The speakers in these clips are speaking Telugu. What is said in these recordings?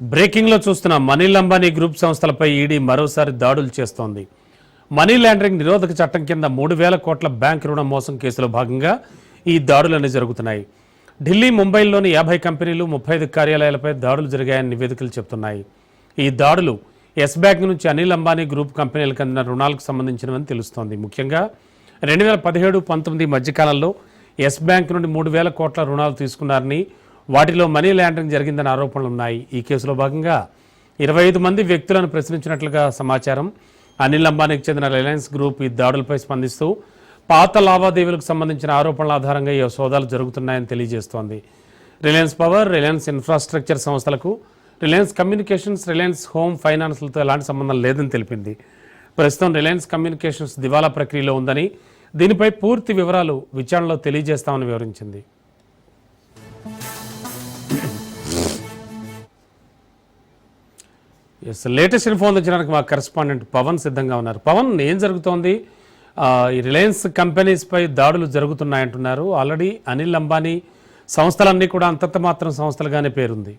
బ్రేకింగ్లో చూస్తున్న మనీల్ అంబానీ గ్రూప్ సంస్థలపై ఈడీ మరోసారి దాడులు చేస్తోంది. మనీ లాండరింగ్ నిరోధక చట్టం కింద మూడు వేల కోట్ల బ్యాంక్ రుణ మోసం కేసులో భాగంగా ఈ దాడులన్నీ జరుగుతున్నాయి. ఢిల్లీ ముంబైలోని యాభై కంపెనీలు ముప్పై ఐదు కార్యాలయాలపై దాడులు జరిగాయని నివేదికలు చెబుతున్నాయి ఈ దాడులు ఎస్ బ్యాంక్ నుంచి అనిల్ అంబానీ గ్రూప్ కంపెనీలకు అందిన రుణాలకు సంబంధించినవని తెలుస్తోంది. ముఖ్యంగా రెండు వేల పదిహేడు పంతొమ్మిది మధ్యకాలంలో ఎస్ బ్యాంక్ నుండి మూడు వేల కోట్ల రుణాలు తీసుకున్నారని వాటిలో మనీ ల్యాండరింగ్ జరిగిందని ఆరోపణలు ఉన్నాయి. ఈ కేసులో భాగంగా ఇరవై ఐదు మంది వ్యక్తులను ప్రశ్నించినట్లుగా సమాచారం. అనిల్ అంబానీకి చెందిన రిలయన్స్ గ్రూప్ ఈ దాడులపై స్పందిస్తూ పాత లావాదేవీలకు సంబంధించిన ఆరోపణల ఆధారంగా ఈ సోదాలు జరుగుతున్నాయని తెలియజేస్తోంది. రిలయన్స్ పవర్ రిలయన్స్ ఇన్ఫ్రాస్ట్రక్చర్ సంస్థలకు రిలయన్స్ కమ్యూనికేషన్స్ రిలయన్స్ హోమ్ ఫైనాన్స్లతో ఎలాంటి సంబంధం లేదని తెలిపింది. ప్రస్తుతం రిలయన్స్ కమ్యూనికేషన్స్ దివాలా ప్రక్రియలో ఉందని దీనిపై పూర్తి వివరాలు విచారణలో తెలియజేస్తామని వివరించింది. ఎస్ లేటెస్ట్ ఇన్ఫో అందించడానికి మా కరెస్పాండెంట్ పవన్ సిద్ధంగా ఉన్నారు. పవన్ ఏం జరుగుతోంది? రిలయన్స్ కంపెనీస్పై దాడులు జరుగుతున్నాయంటున్నారు ఆల్రెడీ అనిల్ అంబానీ సంస్థలన్నీ కూడా అంతంత మాత్రం సంస్థలుగానే పేరుంది.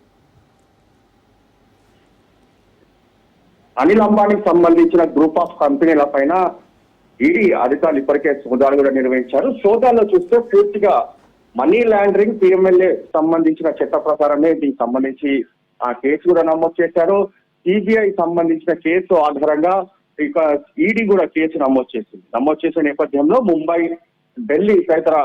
అనిల్ అంబానీకి సంబంధించిన గ్రూప్ ఆఫ్ కంపెనీల పైన ఈడీ అధికారులు ఇప్పటికే సోదాలు కూడా నిర్వహించారు. సోదాల్లో చూస్తే పూర్తిగా మనీ లాండరింగ్ పిఎంఎల్ఏ సంబంధించిన చట్ట ప్రకారమే దీనికి సంబంధించి ఆ కేసు కూడా నమోదు చేశారు. సిబిఐ సంబంధించిన కేసు ఆధారంగా ఇక ఈడీ కూడా కేసు నమోదు చేసింది. నమోదు చేసిన నేపథ్యంలో ముంబై ఢిల్లీ తదితర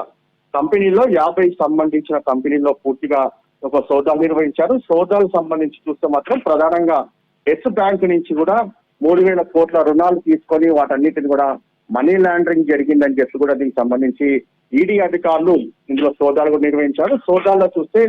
కంపెనీలో యాభై సంబంధించిన కంపెనీల్లో పూర్తిగా ఒక సోదాలు నిర్వహించారు. సోదాలు సంబంధించి చూస్తే మాత్రం ప్రధానంగా ఎస్ బ్యాంక్ నుంచి కూడా మూడు వేల కోట్ల రుణాలు తీసుకొని వాటన్నిటిని కూడా మనీ లాండరింగ్ జరిగిందని చెప్పి కూడా దీనికి సంబంధించి ఈడీ అధికారులు ఇందులో సోదాలు కూడా నిర్వహించారు. సోదాల్లో చూస్తే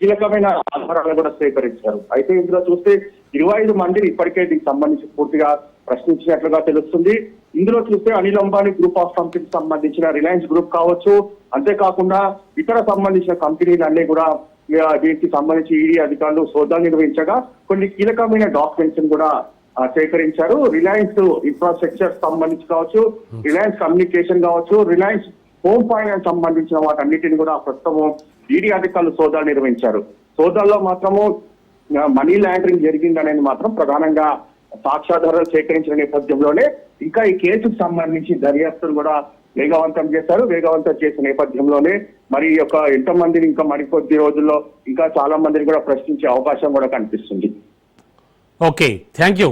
కీలకమైన ఆధారాలు కూడా సేకరించారు అయితే ఇందులో చూస్తే ఇరవై ఐదు మందిని ఇప్పటికే దీనికి సంబంధించి పూర్తిగా ప్రశ్నించినట్లుగా తెలుస్తుంది. ఇందులో చూస్తే అనిల్ అంబానీ గ్రూప్ ఆఫ్ కంపెనీకి సంబంధించిన రిలయన్స్ గ్రూప్ కావచ్చు. అంతేకాకుండా ఇతర సంబంధించిన కంపెనీలన్నీ కూడా దీనికి సంబంధించి ఈడీ అధికారులు సోదాలు నిర్వహించగా కొన్ని కీలకమైన డాక్యుమెంట్స్ కూడా సేకరించారు. రిలయన్స్ ఇన్ఫ్రాస్ట్రక్చర్ సంబంధించి కావచ్చు రిలయన్స్ కమ్యూనికేషన్ కావచ్చు రిలయన్స్ హోమ్ ఫైనాన్స్ సంబంధించిన వాటన్నిటిని కూడా ప్రస్తుతం ఈడీ అధికారులు సోదాలు నిర్వహించారు. సోదాల్లో మాత్రము మనీ లాండరింగ్ జరిగిందనేది మాత్రం ప్రధానంగా సాక్ష్యాధారాలు సేకరించిన నేపథ్యంలోనే ఇంకా ఈ కేసుకు సంబంధించి దర్యాప్తును కూడా వేగవంతం చేశారు. వేగవంతం చేసిన నేపథ్యంలోనే మరి యొక్క ఎంతమందిని ఇంకా మరికొద్ది రోజుల్లో ఇంకా చాలా మందిని కూడా ప్రశ్నించే అవకాశం కూడా కనిపిస్తుంది. Okay thank you.